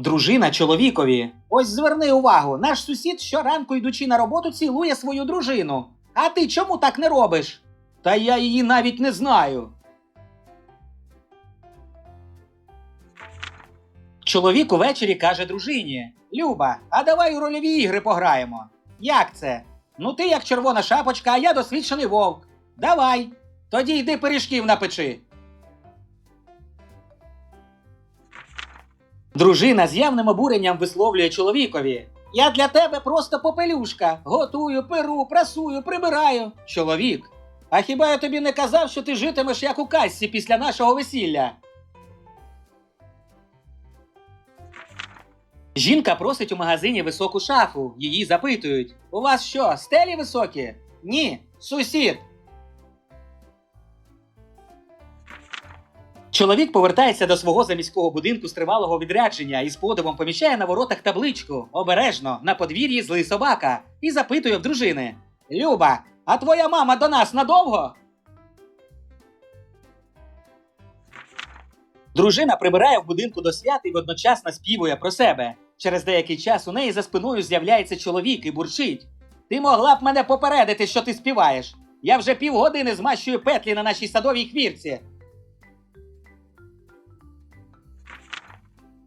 Дружина чоловікові. Ось зверни увагу, наш сусід щоранку, йдучи на роботу, цілує свою дружину. А ти чому так не робиш? Та я її навіть не знаю. Чоловік увечері каже дружині: Люба, а давай у рольові ігри пограємо. Як це? Ну ти як червона шапочка, а я досвідчений вовк. Давай. Тоді йди пиріжків напечи. Дружина з явним обуренням висловлює чоловікові. Я для тебе просто попелюшка. Готую, перу, прасую, прибираю. Чоловік. А хіба я тобі не казав, що ти житимеш як у касці після нашого весілля? Жінка просить у магазині високу шафу. Її запитують: У вас що, стелі високі? Ні, сусід. Чоловік повертається до свого заміського будинку з тривалого відрядження і з подивом поміщає на воротах табличку обережно на подвір'ї злий собака і запитує в дружини: Люба, а твоя мама до нас надовго? Дружина прибирає в будинку до свят і водночас наспівує про себе. Через деякий час у неї за спиною з'являється чоловік і бурчить. Ти могла б мене попередити, що ти співаєш. Я вже півгодини змащую петлі на нашій садовій хвірці.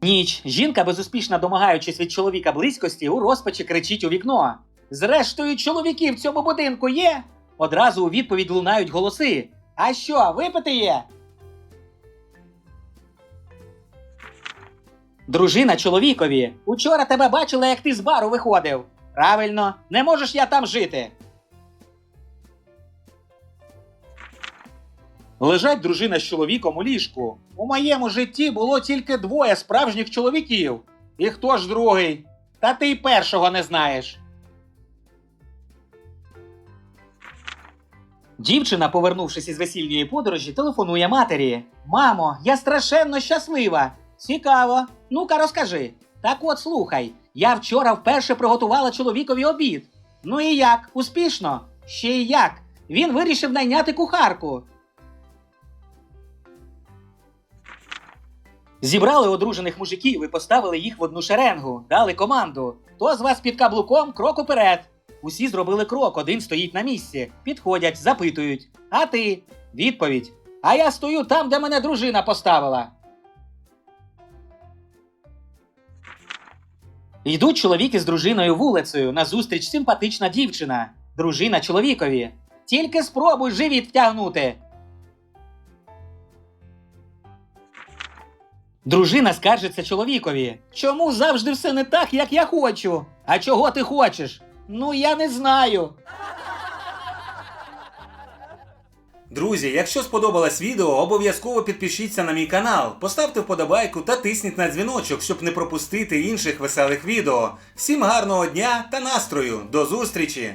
Ніч. Жінка, безуспішно домагаючись від чоловіка близькості, у розпачі кричить у вікно. Зрештою, чоловіки в цьому будинку є. Одразу у відповідь лунають голоси. А що, випити є? Дружина чоловікові. Учора тебе бачила, як ти з бару виходив. Правильно, не можеш я там жити. Лежать дружина з чоловіком у ліжку. У моєму житті було тільки двоє справжніх чоловіків. І хто ж другий? Та ти й першого не знаєш. Дівчина, повернувшись із весільної подорожі, телефонує матері. Мамо, я страшенно щаслива. Цікаво. Ну-ка розкажи. Так от слухай, я вчора вперше приготувала чоловікові обід. Ну і як? Успішно? Ще й як? Він вирішив найняти кухарку. Зібрали одружених мужиків і поставили їх в одну шеренгу, дали команду. Хто з вас під каблуком, крок уперед. Усі зробили крок, один стоїть на місці. Підходять, запитують. А ти? Відповідь. А я стою там, де мене дружина поставила. Йдуть чоловік із дружиною вулицею. Назустріч симпатична дівчина. Дружина чоловікові. Тільки спробуй живіт втягнути. Дружина скаржиться чоловікові. Чому завжди все не так, як я хочу? А чого ти хочеш? Ну я не знаю. Друзі, якщо сподобалось відео, обов'язково підпишіться на мій канал, поставте вподобайку та тисніть на дзвіночок, щоб не пропустити інших веселих відео. Всім гарного дня та настрою! До зустрічі!